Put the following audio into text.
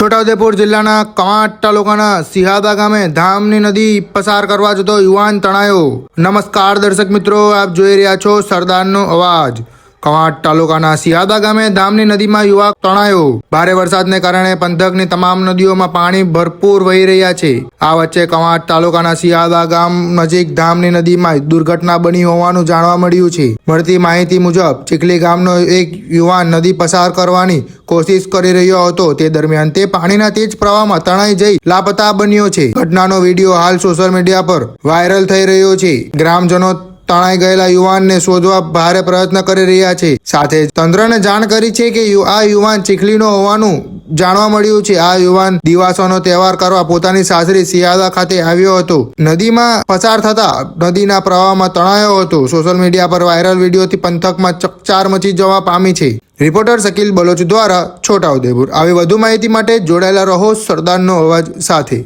છોટાઉદેપુર જિલ્લાના કવાંટ તાલુકાના સિહાદા ગામે ધામની નદી પસાર કરવા જતો યુવાન તણાયો. નમસ્કાર દર્શક મિત્રો, આપ જોઈ રહ્યા છો સરદારનો અવાજ. કવાંટ તાલુકાના સિયાદા ગામે ધામની નદીમાં યુવક તણાયો. ભારે વરસાદને કારણે પંથકની તમામ નદીઓમાં પાણી ભરપૂર વહી રહ્યા છે. આ વચ્ચે કવાંટ તાલુકાના સિયાદા ગામ નજીક ધામની નદીમાં દુર્ઘટના બની હોવાનું જાણવા મળ્યું છે. મળતી માહિતી મુજબ, ચીખલી ગામનો એક યુવાન નદી પસાર કરવાની કોશિશ કરી રહ્યો હતો. તે દરમિયાન તે પાણીના તેજ પ્રવાહમાં તણાઈ જઈ લાપતા બન્યો છે. ઘટનાનો વીડિયો હાલ સોશિયલ મીડિયા પર વાયરલ થઈ રહ્યો છે. ગ્રામજનો તણાઈ ગયેલા યુવાનને શોધવા ભારે પ્રયત્ન કરી રહ્યા છે. સાથે તંત્રને જાણ કરી છે કે આ યુવાન ચીખલીનો હોવાનું જાણવા મળ્યું છે. આ યુવાન દિવાસોનો તહેવાર કરવા પોતાની સાસરી સિયાદા ખાતે આવ્યો હતો. નદીમાં પસાર થતા નદીના પ્રવાહમાં તણાયો હતો. સોશિયલ મીડિયા પર વાયરલ વિડીયોથી પંથકમાં ચકચાર મચી જવા પામી છે. રિપોર્ટર શકીલ બલોચ દ્વારા છોટાઉદેપુર આવી વધુ માહિતી માટે જોડાયેલા રહો સરદારનો અવાજ સાથે.